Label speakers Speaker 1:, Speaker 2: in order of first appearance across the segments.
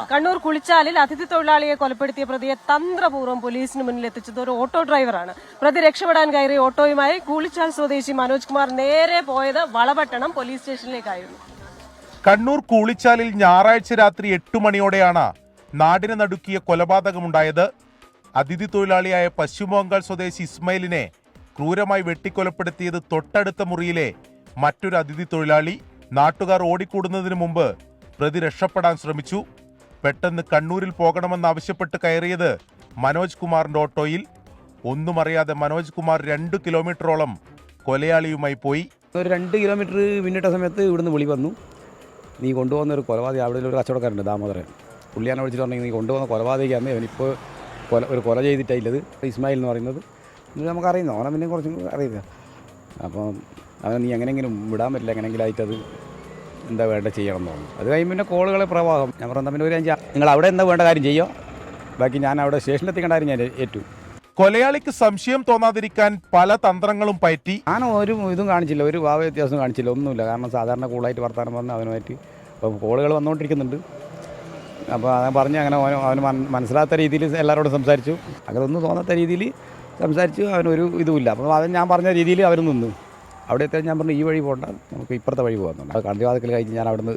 Speaker 1: കണ്ണൂർ കുളിച്ചാലിൽ അതിഥി തൊഴിലാളിയെ കൊലപ്പെടുത്തിയ പ്രതിയെ തന്ത്രപൂർവം പോലീസിന് മുന്നിൽ എത്തിച്ചത് ഒരു ഓട്ടോ ഡ്രൈവറാണ്. പ്രതി രക്ഷപ്പെടാൻ കയറിയ ഓട്ടോയുമായി കുളിച്ചാൽ സ്വദേശി മനോജ് കുമാർ നേരെ പോയത് വളപട്ടണം പോലീസ് സ്റ്റേഷനിലേക്കായിരുന്നു.
Speaker 2: കണ്ണൂർ കുളിച്ചാലിൽ ഞായറാഴ്ച രാത്രി എട്ടു മണിയോടെയാണ് നാടിനെ നടുക്കിയ കൊലപാതകമുണ്ടായത്. അതിഥി തൊഴിലാളിയായ പശ്ചിമ ബംഗാൾ സ്വദേശി ഇസ്മയിലിനെ ക്രൂരമായി വെട്ടിക്കൊലപ്പെടുത്തിയത് തൊട്ടടുത്ത മുറിയിലെ മറ്റൊരു അതിഥി തൊഴിലാളി. നാട്ടുകാർ ഓടിക്കൂടുന്നതിന് മുമ്പ് പ്രതി രക്ഷപ്പെടാൻ ശ്രമിച്ചു. പെട്ടെന്ന് കണ്ണൂരിൽ പോകണമെന്നാവശ്യപ്പെട്ട് കയറിയത് മനോജ് കുമാറിന്റെ ഓട്ടോയിൽ. ഒന്നും അറിയാതെ മനോജ് കുമാർ രണ്ട് കിലോമീറ്ററോളം കൊലയാളിയുമായി പോയി.
Speaker 3: ഒരു രണ്ട് കിലോമീറ്റർ പിന്നിട്ട സമയത്ത് ഇവിടുന്ന് വിളി വന്നു. നീ കൊണ്ടുപോകുന്ന ഒരു കൊലപാതക അവിടെ ഒരു കച്ചവടക്കാരുണ്ട് ദാമോദരൻ. പുള്ളിയാനെ വിളിച്ചിട്ട് നീ കൊണ്ടുപോകുന്ന കൊലപാതകയാണ് അവനിപ്പോൾ കൊല ഒരു കൊല ചെയ്തിട്ടില്ലത് ഇസ്മായിൽ എന്ന് പറയുന്നത്. നമുക്ക് നമുക്കറിയുന്നു അവനെ പിന്നെ കുറച്ചും അറിയില്ല. അപ്പം അവനെ നീ എങ്ങനെയെങ്കിലും വിടാൻ പറ്റില്ല എങ്ങനെയെങ്കിലും ആയിട്ടത് എന്താ വേണ്ട ചെയ്യണം എന്ന് തോന്നുന്നു. അത് കഴിയുമ്പോൾ പിന്നെ കോളുകളെ പ്രവാഹം. ഞാൻ പറഞ്ഞു തമ്മിൽ ഒരു അഞ്ച് നിങ്ങൾ അവിടെ എന്താ വേണ്ട കാര്യം ചെയ്യോ? ബാക്കി ഞാൻ അവിടെ സ്റ്റേഷനിൽ എത്തിക്കേണ്ട കാര്യം ഞാൻ ഏറ്റു.
Speaker 2: കൊലയാളിക്ക് സംശയം തോന്നാതിരിക്കാൻ പല തന്ത്രങ്ങളും പറ്റി.
Speaker 3: ഞാൻ ഒരു ഇതും കാണിച്ചില്ല ഒരു ഭാവ വ്യത്യാസവും കാണിച്ചില്ല ഒന്നുമില്ല. കാരണം സാധാരണ കൂളായിട്ട് വർത്താനം പറഞ്ഞ് അവനുമായിട്ട് അപ്പോൾ കോളുകൾ വന്നുകൊണ്ടിരിക്കുന്നുണ്ട്. അപ്പോൾ ഞാൻ പറഞ്ഞ് അങ്ങനെ അവന് അവന് മനസ്സിലാത്ത രീതിയിൽ എല്ലാവരോടും സംസാരിച്ചു. അങ്ങനെ ഒന്നും തോന്നാത്ത രീതിയിൽ സംസാരിച്ചു അവനൊരു ഇതുമില്ല. അപ്പോൾ അത് ഞാൻ പറഞ്ഞ രീതിയിൽ അവർ നിന്നു. അവിടെ എത്തിയാൽ ഞാൻ പറഞ്ഞു ഈ വഴി പോകണ്ട നമുക്ക് ഇപ്പുറത്തെ വഴി പോകാമെന്നുണ്ട് അത് കണ്ടിവാതക്കൽ കഴിഞ്ഞ് ഞാൻ അവിടുന്ന്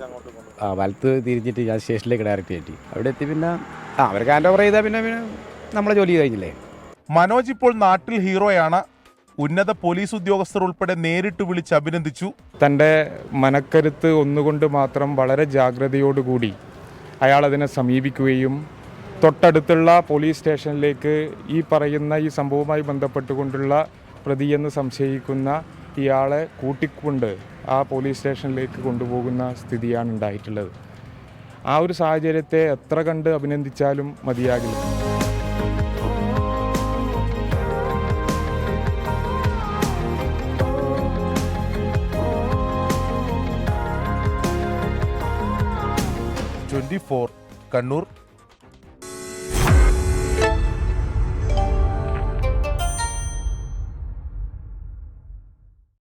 Speaker 3: ആ വലത്ത് തിരിഞ്ഞിട്ട് ഞാൻ സ്റ്റേഷനിലേക്ക് ഡയറക്റ്റ് കയറ്റി. അവിടെ എത്തി പിന്നെ ആ അവർക്ക് ഹാൻഡ് ഓവർ ചെയ്താൽ പിന്നെ പിന്നെ നമ്മളെ ജോലി കഴിഞ്ഞില്ലേ?
Speaker 2: മനോജ് ഇപ്പോൾ നാട്ടിൽ ഹീറോയാണ്. ഉന്നത പോലീസ് ഉദ്യോഗസ്ഥർ ഉൾപ്പെടെ നേരിട്ട് വിളിച്ച് അഭിനന്ദിച്ചു.
Speaker 4: തന്റെ മനക്കരുത്ത് ഒന്നുകൊണ്ട് മാത്രം വളരെ ജാഗ്രതയോടുകൂടി അയാൾ അതിനെ സമീപിക്കുകയും തൊട്ടടുത്തുള്ള പോലീസ് സ്റ്റേഷനിലേക്ക് ഈ പറയുന്ന ഈ സംഭവവുമായി ബന്ധപ്പെട്ടുകൊണ്ടുള്ള പ്രതിയെന്ന് സംശയിക്കുന്ന ഇയാളെ കൂട്ടിക്കൊണ്ട് ആ പോലീസ് സ്റ്റേഷനിലേക്ക് കൊണ്ടുപോകുന്ന സ്ഥിതിയാണ് ഉണ്ടായിട്ടുള്ളത്. ആ ഒരു സാഹചര്യത്തെ എത്ര കണ്ട് അഭിനന്ദിച്ചാലും മതിയാകില്ല.
Speaker 2: ട്വന്റി കണ്ണൂർ